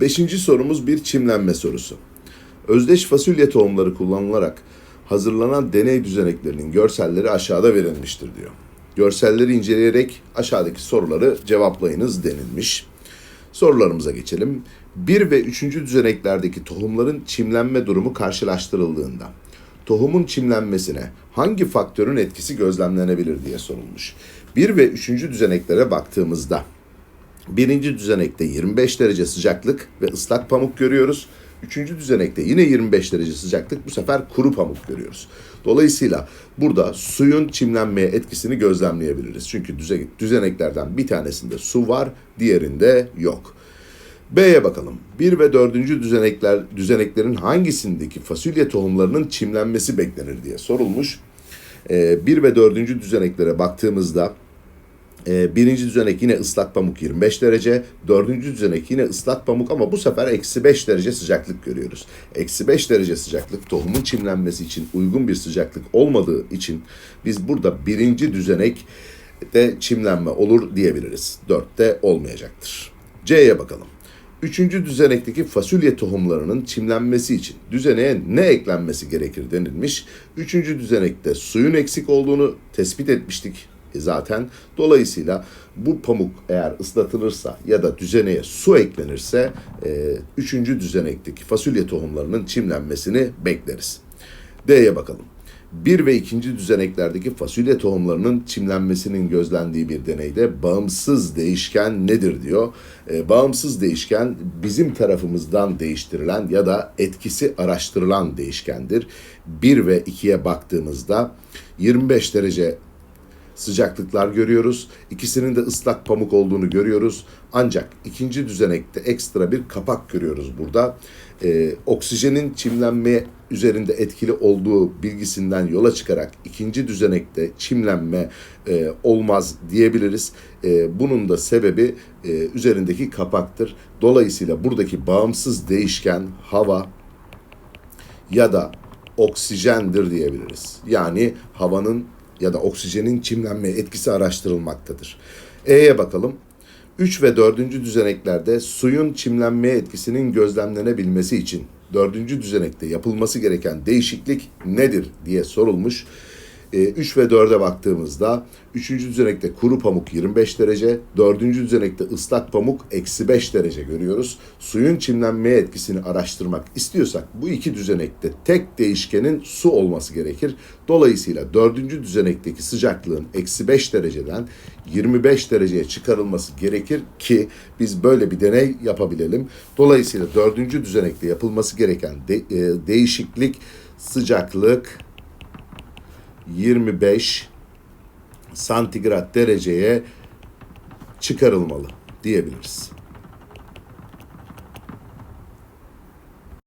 Beşinci sorumuz bir çimlenme sorusu. Özdeş fasulye tohumları kullanılarak hazırlanan deney düzeneklerinin görselleri aşağıda verilmiştir diyor. Görselleri inceleyerek aşağıdaki soruları cevaplayınız denilmiş. Sorularımıza geçelim. 1 ve 3. düzeneklerdeki tohumların çimlenme durumu karşılaştırıldığında tohumun çimlenmesine hangi faktörün etkisi gözlemlenebilir diye sorulmuş. 1 ve 3. düzeneklere baktığımızda birinci düzenekte 25 derece sıcaklık ve ıslak pamuk görüyoruz. Üçüncü düzenekte yine 25 derece sıcaklık bu sefer kuru pamuk görüyoruz. Dolayısıyla burada suyun çimlenmeye etkisini gözlemleyebiliriz. Çünkü düze- düzeneklerden bir tanesinde su var, diğerinde yok. B'ye bakalım. 1 ve 4. düzenekler düzeneklerin hangisindeki fasulye tohumlarının çimlenmesi beklenir diye sorulmuş. 1 ve 4. düzeneklere baktığımızda ee, birinci düzenek yine ıslak pamuk 25 derece. Dördüncü düzenek yine ıslak pamuk ama bu sefer eksi 5 derece sıcaklık görüyoruz. Eksi 5 derece sıcaklık tohumun çimlenmesi için uygun bir sıcaklık olmadığı için biz burada birinci düzenek de çimlenme olur diyebiliriz. Dörtte olmayacaktır. C'ye bakalım. Üçüncü düzenekteki fasulye tohumlarının çimlenmesi için düzeneye ne eklenmesi gerekir denilmiş. Üçüncü düzenekte suyun eksik olduğunu tespit etmiştik zaten. Dolayısıyla bu pamuk eğer ıslatılırsa ya da düzeneye su eklenirse e, üçüncü düzenekteki fasulye tohumlarının çimlenmesini bekleriz. D'ye bakalım. Bir ve ikinci düzeneklerdeki fasulye tohumlarının çimlenmesinin gözlendiği bir deneyde bağımsız değişken nedir diyor. E, bağımsız değişken bizim tarafımızdan değiştirilen ya da etkisi araştırılan değişkendir. 1 ve 2'ye baktığımızda 25 derece sıcaklıklar görüyoruz. İkisinin de ıslak pamuk olduğunu görüyoruz. Ancak ikinci düzenekte ekstra bir kapak görüyoruz burada. Ee, oksijenin çimlenme üzerinde etkili olduğu bilgisinden yola çıkarak ikinci düzenekte çimlenme e, olmaz diyebiliriz. E, bunun da sebebi e, üzerindeki kapaktır. Dolayısıyla buradaki bağımsız değişken hava ya da oksijendir diyebiliriz. Yani havanın ya da oksijenin çimlenmeye etkisi araştırılmaktadır. E'ye bakalım. 3 ve 4. düzeneklerde suyun çimlenmeye etkisinin gözlemlenebilmesi için 4. düzenekte yapılması gereken değişiklik nedir diye sorulmuş. 3 ve 4'e baktığımızda 3. düzenekte kuru pamuk 25 derece, 4. düzenekte ıslak pamuk eksi 5 derece görüyoruz. Suyun çimlenmeye etkisini araştırmak istiyorsak bu iki düzenekte tek değişkenin su olması gerekir. Dolayısıyla 4. düzenekteki sıcaklığın eksi 5 dereceden 25 dereceye çıkarılması gerekir ki biz böyle bir deney yapabilelim. Dolayısıyla 4. düzenekte yapılması gereken de, e, değişiklik sıcaklık 25 santigrat dereceye çıkarılmalı diyebiliriz.